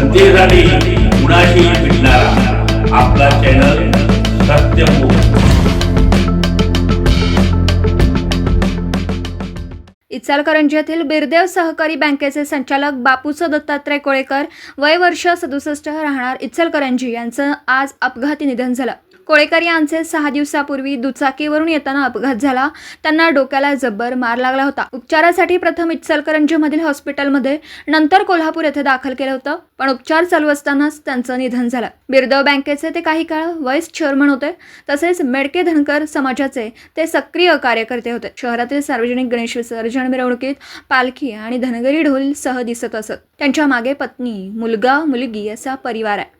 जनतेसाठी कुणाशी भेटणारा. आपला चॅनल सत्यमुख इचालकरंजी येथील बिरदेव सहकारी बँकेचे संचालक बापूस दत्तात्रय कोळेकर वय वर्ष सदुसष्ट राहणार इचलकरंजी यांचं आज अपघाती निधन झालं. कोळेकर यांचे सहा दिवसापूर्वी दुचाकीवरून येताना अपघात झाला. त्यांना डोक्याला जब्बर मार लागला होता. उपचारासाठी प्रथम इचलकरंजीमधील हॉस्पिटलमध्ये नंतर कोल्हापूर येथे दाखल केलं होतं पण उपचार चालू असतानाच त्यांचं निधन झालं. बिरदव बँकेचे ते काही काळ व्हाईस चेअरमन होते तसेच मेडके धनकर समाजाचे ते सक्रिय कार्यकर्ते होते. शहरातील सार्वजनिक गणेश विसर्जन मिरवणुकीत पालखी आणि धनगरी ढोल सह दिसत असत. त्यांच्या मागे पत्नी मुलगा मुलगी असा परिवार आहे.